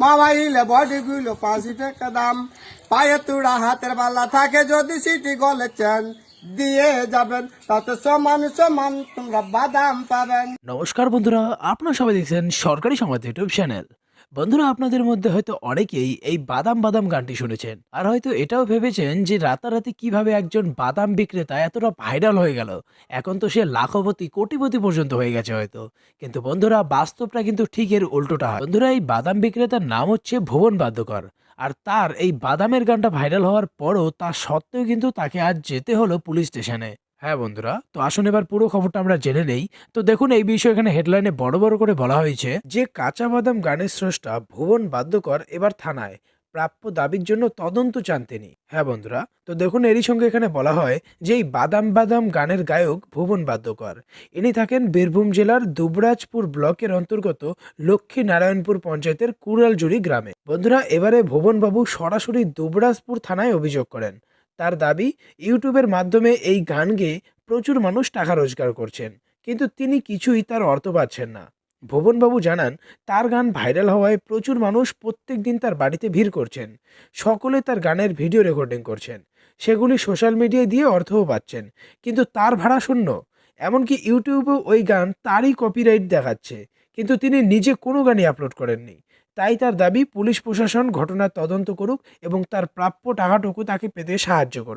মামাইলে body গুলো পাঁচি টাকা দাম। পায়ে তুড়া হাতের বালা থাকে যদি সিটি গলে চেন, দিয়ে যাবেন, তাতে সমান সমান তোমরা বাদাম পাবেন। নমস্কার বন্ধুরা, আপনারা সবাই দেখছেন সরকারি সংবাদ ইউটিউব চ্যানেল। বন্ধুরা, আপনাদের মধ্যে হয়তো অনেকেই এই বাদাম বাদাম গানটি শুনেছেন। আর হয়তো এটাও ভেবেছেন যে রাতারাতি কীভাবে একজন বাদাম বিক্রেতা এতটা ভাইরাল হয়ে গেল। এখন তো সে লাখপতি, কোটিপতি পর্যন্ত হয়ে গেছে হয়তো। কিন্তু বন্ধুরা, বাস্তবটা কিন্তু ঠিক এর উল্টোটা হয়। বন্ধুরা, এই বাদাম বিক্রেতার নাম হচ্ছে ভুবন বাদ্যকর। আর তার এই বাদামের গানটা ভাইরাল হওয়ার পরও তা সত্ত্বেও কিন্তু তাকে আজ যেতে হলো পুলিশ স্টেশনে। হ্যাঁ বন্ধুরা। তো আসুন এবার পুরো খবরটা আমরা জেনে নেই। তো দেখুন, এই বিষয়ে এখানে হেডলাইনে বড় বড় করে বলা হয়েছে যে কাঁচা বাদাম গানের স্রষ্টা ভুবন বাদ্যকর এবার থানায়। প্রাপ্য দাবির জন্য তদন্ত চান তিনি। হ্যাঁ বন্ধুরা। তো দেখুন, এরই সঙ্গে এখানে বলা হয় যে, এই বাদাম বাদাম গানের গায়ক ভুবন বাদ্যকর। ইনি থাকেন বীরভূম জেলার দুবরাজপুর ব্লকের অন্তর্গত লক্ষ্মী নারায়ণপুর পঞ্চায়েতের কুড়ালজুড়ি গ্রামে। বন্ধুরা, এবারে ভুবনবাবু সরাসরি দুবরাজপুর থানায় অভিযোগ করেন। তার দাবি, ইউটিউবের মাধ্যমে এই গান গেয়ে প্রচুর মানুষ টাকা রোজগার করছেন, কিন্তু তিনি কিছুই তার অর্থ পাচ্ছেন না। ভুবনবাবু জানান, তার গান ভাইরাল হওয়ায় প্রচুর মানুষ প্রত্যেক দিন তার বাড়িতে ভিড় করছেন, সকলে তার গানের ভিডিও রেকর্ডিং করছেন, সেগুলি সোশ্যাল মিডিয়ায় দিয়ে অর্থও পাচ্ছেন, কিন্তু তার ভাড়া শূন্য। এমনকি ইউটিউবেও ওই গান তারই কপিরাইট দেখাচ্ছে, কিন্তু তিনি নিজে কোনো গানই আপলোড করেননি। তাই তার দাবি, পুলিশ প্রশাসন ঘটনার তদন্ত করুক এবং তার প্রাপ্য টাকাটুকু তাকে পেতে সাহায্য করুক।